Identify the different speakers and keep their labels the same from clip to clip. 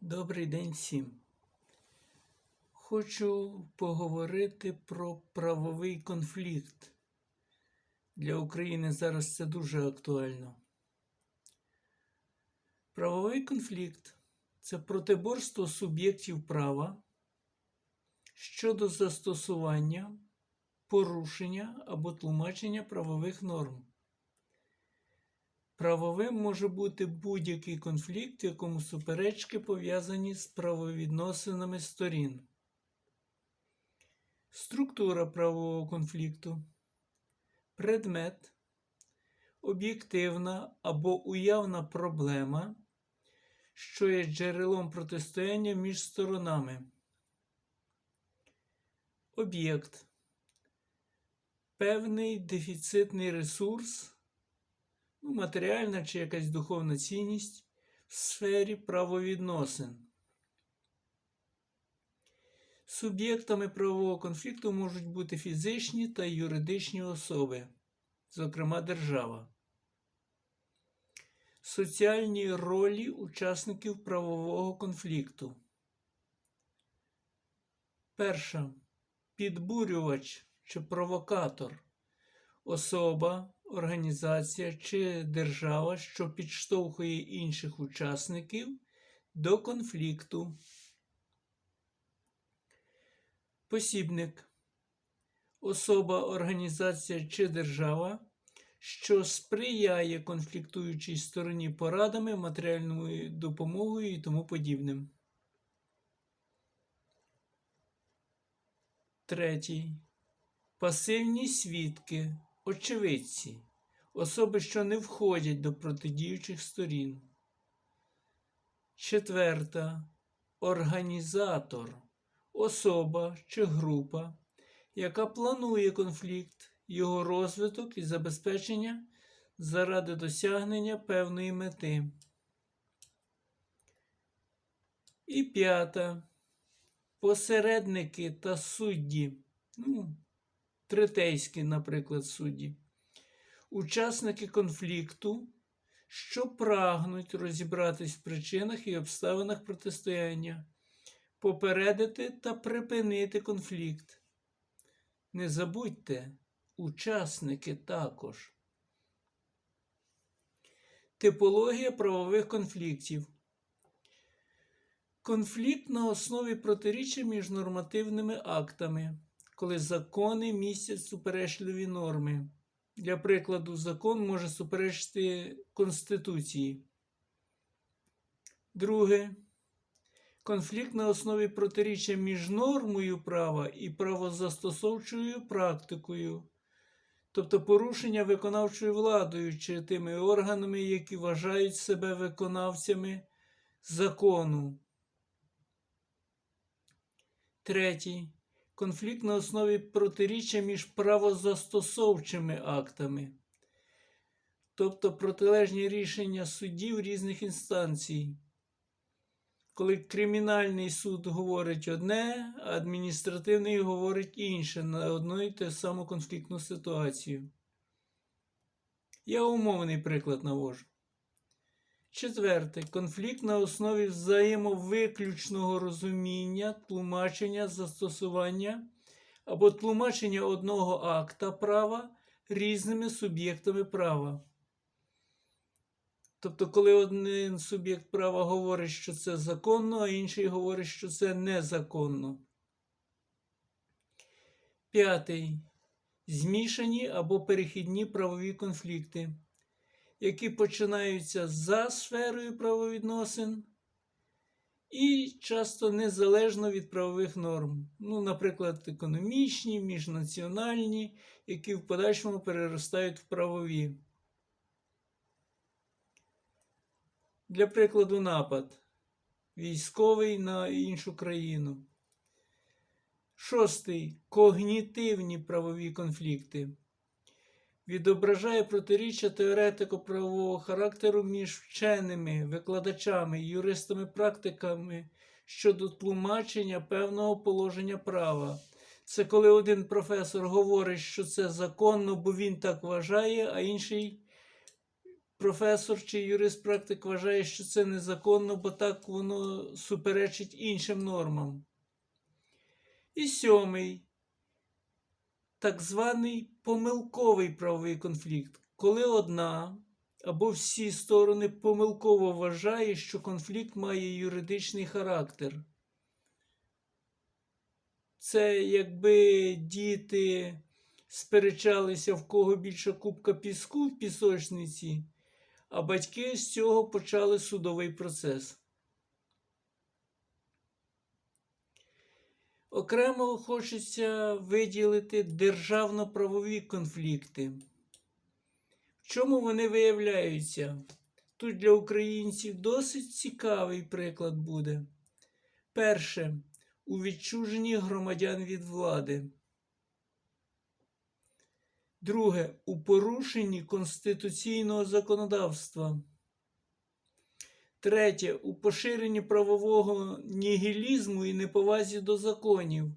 Speaker 1: Добрий день всім. Хочу поговорити про правовий конфлікт. Для України зараз це дуже актуально. Правовий конфлікт це протиборство суб'єктів права щодо застосування, порушення або тлумачення правових норм. Правовим може бути будь-який конфлікт, в якому суперечки пов'язані з правовідносинами сторін. Структура правового конфлікту. Предмет. Об'єктивна або уявна проблема, що є джерелом протистояння між сторонами. Об'єкт. Певний дефіцитний ресурс ну, матеріальна чи якась духовна цінність в сфері правовідносин. Суб'єктами правового конфлікту можуть бути фізичні та юридичні особи, зокрема держава. Соціальні ролі учасників правового конфлікту. Перша. Підбурювач чи провокатор. Особа, організація чи держава, що підштовхує інших учасників до конфлікту. Посібник. Особа, організація чи держава, що сприяє конфліктуючій стороні порадами, матеріальною допомогою і тому подібним. Третій. Пасивні свідки очевидці, особи, що не входять до протидіючих сторін. Четверта. Організатор особа чи група, яка планує конфлікт, його розвиток і забезпечення заради досягнення певної мети. І п'ята. Посередники та судді. Ну, третейські, наприклад, судді, учасники конфлікту, що прагнуть розібратись в причинах і обставинах протистояння, попередити та припинити конфлікт. Не забудьте, учасники також. Типологія правових конфліктів. Конфлікт на основі протиріччя між нормативними актами коли закони містять суперечливі норми. Для прикладу, закон може суперечити Конституції. Друге. Конфлікт на основі протиріччя між нормою права і правозастосовчою практикою, тобто порушення виконавчою владою чи тими органами, які вважають себе виконавцями закону. Третій конфлікт на основі протиріччя між правозастосовчими актами, тобто протилежні рішення судів різних інстанцій. Коли кримінальний суд говорить одне, а адміністративний говорить інше на одну і ту саму конфліктну ситуацію. Я умовний приклад навожу. Четверте. Конфлікт на основі взаємовиключного розуміння, тлумачення, застосування або тлумачення одного акта права різними суб'єктами права. Тобто, коли один суб'єкт права говорить, що це законно, а інший говорить, що це незаконно. П'ятий. Змішані або перехідні правові конфлікти які починаються за сферою правовідносин і часто незалежно від правових норм. Ну, наприклад, економічні, міжнаціональні, які в подальшому переростають в правові. Для прикладу, напад військовий на іншу країну. Шостий когнітивні правові конфлікти відображає протиріччя теоретико-правового характеру між вченими, викладачами, юристами, практиками щодо тлумачення певного положення права. Це коли один професор говорить, що це законно, бо він так вважає, а інший професор чи юрист-практик вважає, що це незаконно, бо так воно суперечить іншим нормам. І сьомий так званий помилковий правовий конфлікт, коли одна або всі сторони помилково вважає, що конфлікт має юридичний характер. Це якби діти сперечалися, в кого більша кубка піску в пісочниці, а батьки з цього почали судовий процес. Окремо хочеться виділити державно-правові конфлікти. В чому вони виявляються? Тут для українців досить цікавий приклад буде. Перше у відчуженні громадян від влади. Друге у порушенні конституційного законодавства. Третє у поширенні правового нігілізму і неповазі до законів,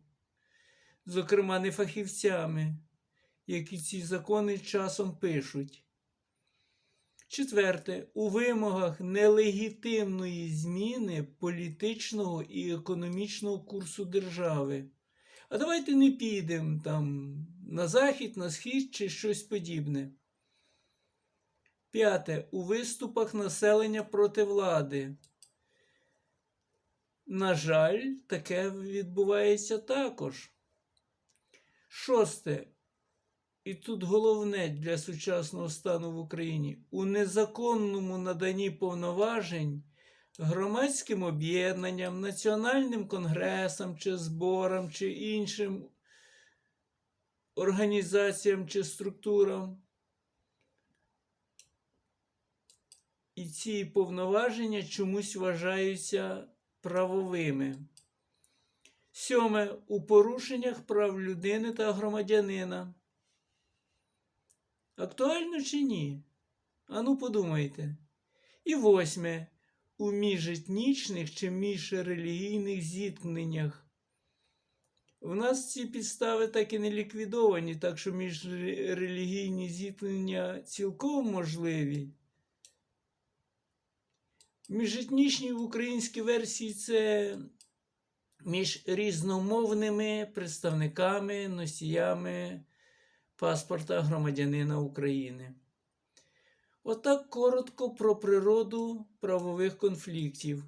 Speaker 1: зокрема не фахівцями, які ці закони часом пишуть. Четверте, у вимогах нелегітимної зміни політичного і економічного курсу держави. А давайте не підемо там на захід, на схід чи щось подібне. П'яте. У виступах населення проти влади. На жаль, таке відбувається також. Шосте. І тут головне для сучасного стану в Україні у незаконному наданні повноважень громадським об'єднанням, національним конгресам чи зборам чи іншим організаціям чи структурам. І ці повноваження чомусь вважаються правовими. Сьоме у порушеннях прав людини та громадянина. Актуально чи ні? Ану подумайте. І восьме у міжетнічних чи міжрелігійних зіткненнях. В нас ці підстави так і не ліквідовані, так що міжрелігійні зіткнення цілком можливі. Міжетнічні в українській версії це між різномовними представниками, носіями паспорта громадянина України. Отак коротко про природу правових конфліктів.